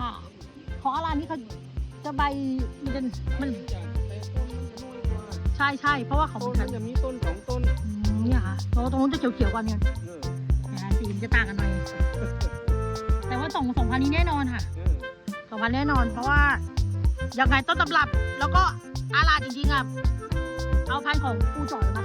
ค่ะของอารานี่เขาจะใบมันจะมันใช่ใช่เพราะว่าของต้นมันจะมีต้นสองต้นอืมเนี่ยค่ะโตตรงนู้นจะเขียวๆกว่าเนี่ยเออนะะสีมันจะต่างกันหน่อยแต่ว่าสองสองพันนี้แน่นอนค่ะ เออสองพันแน่นอน เพราะว่ายังไงต้นตำรับ แล้วก็อาลาจริงๆอะเอาพันธุ์ของปูจ่อยมา